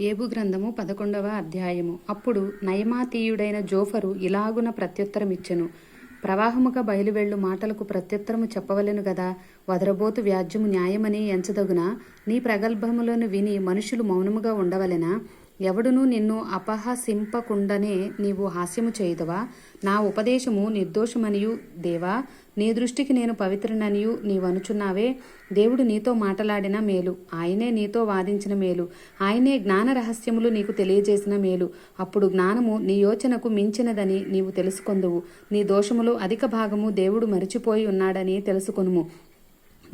ఏబు గ్రంథము పదకొండవ అధ్యాయము. అప్పుడు నయమాతీయుడైన జోఫరు ఇలాగున ప్రత్యుత్తరమిచ్చెను. ప్రవాహముగా బయలువెళ్ళు మాటలకు ప్రత్యుత్తరము చెప్పవలెను గదా? వదరబోతు వ్యాజ్యము న్యాయమని ఎంచదగునా? నీ ప్రగల్భములను విని మనుషులు మౌనముగా ఉండవలెనా? ఎవడునూ నిన్ను అపహసింపకుండానే నీవు హాస్యము చేయదవా? నా ఉపదేశము నిర్దోషమనియు దేవా? నీ దృష్టికి నేను పవిత్రననియు నీవనుచున్నావే? దేవుడు నీతో మాటలాడిన మేలు ఆయనే నీతో వాదించిన మేలు ఆయనే జ్ఞాన రహస్యములు నీకు తెలియజేసిన మేలు. అప్పుడు జ్ఞానము నీ యోచనకు మించినదని నీవు తెలుసుకొందువు. నీ దోషములో అధిక భాగము దేవుడు మరిచిపోయి ఉన్నాడని తెలుసుకొనుము.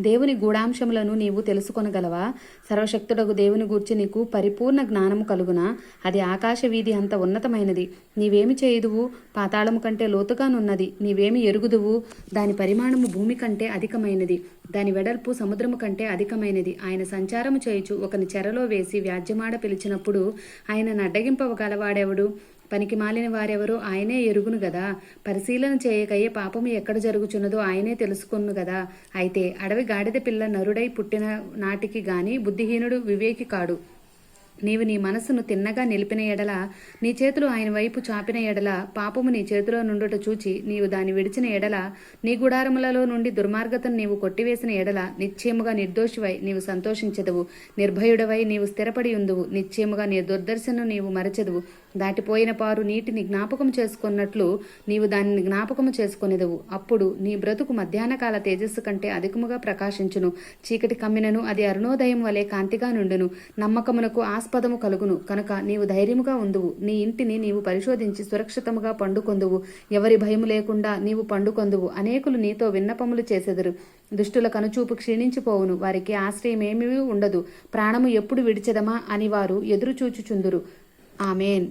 దేవుని గూఢాంశములను నీవు తెలుసుకొనగలవా? సర్వశక్తుడగు దేవుని గూర్చి నీకు పరిపూర్ణ జ్ఞానము కలుగునా? అది ఆకాశ వీధి అంత ఉన్నతమైనది. నీవేమి చేయుదువు? పాతాళము కంటే లోతుగానున్నది నీవేమి ఎరుగుదువు? దాని పరిమాణము భూమి కంటే అధికమైనది. దాని వెడల్పు సముద్రము కంటే అధికమైనది. ఆయన సంచారము చేయుచు ఒకని చెరలో వేసి వ్యాజ్యమాడ పిలిచినప్పుడు ఆయన అడ్డగింపగలవాడెవడు పనికి మాలిన వారెవరో ఆయనే ఎరుగును గదా. పరిశీలన చేయకయ్యే పాపము ఎక్కడ జరుగుచున్నదో ఆయనే తెలుసుకొను గదా. అయితే అడవి గాడిద పిల్ల నరుడై పుట్టిన నాటికి గాని బుద్ధిహీనుడు వివేకి కాడు. నీవు నీ మనస్సును తిన్నగా నిలిపిన ఎడల నీ చేతులు ఆయన వైపు చాపిన ఎడల పాపము నీ చేతిలో నుండుట చూచి నీవు దాన్ని విడిచిన ఎడల నీ గుడారములలో నుండి దుర్మార్గతను నీవు కొట్టివేసిన ఎడల నిశ్చయముగా నిర్దోషివై నీవు సంతోషించదవు. నిర్భయుడవై నీవు స్థిరపడి ఉందువు. నిశ్చయముగా నీ దుర్దర్శను నీవు మరచదువు. దాటిపోయిన పారు నీటిని జ్ఞాపకం చేసుకున్నట్లు నీవు దానిని జ్ఞాపకము చేసుకునేదవు. అప్పుడు నీ బ్రతుకు మధ్యాహ్నకాల తేజస్సు కంటే అధికముగా ప్రకాశించును. చీకటి కమ్మినను అది అరుణోదయం వలె కాంతిగా నుండును. నమ్మకమునకు ఆస్పదము కలుగును. కనుక నీవు ధైర్యముగా ఉందువు. నీ ఇంటిని నీవు పరిశోధించి సురక్షితముగా పండుకొందువు. ఎవరి భయము లేకుండా నీవు పండుకొందువు. అనేకులు నీతో విన్నపములు చేసెదరు. దుష్టుల కనుచూపు క్షీణించిపోవును. వారికి ఆశ్రయమేమీ ఉండదు. ప్రాణము ఎప్పుడు విడిచెదమా అని వారు ఎదురుచూచుచుందురు. ఆమెన్.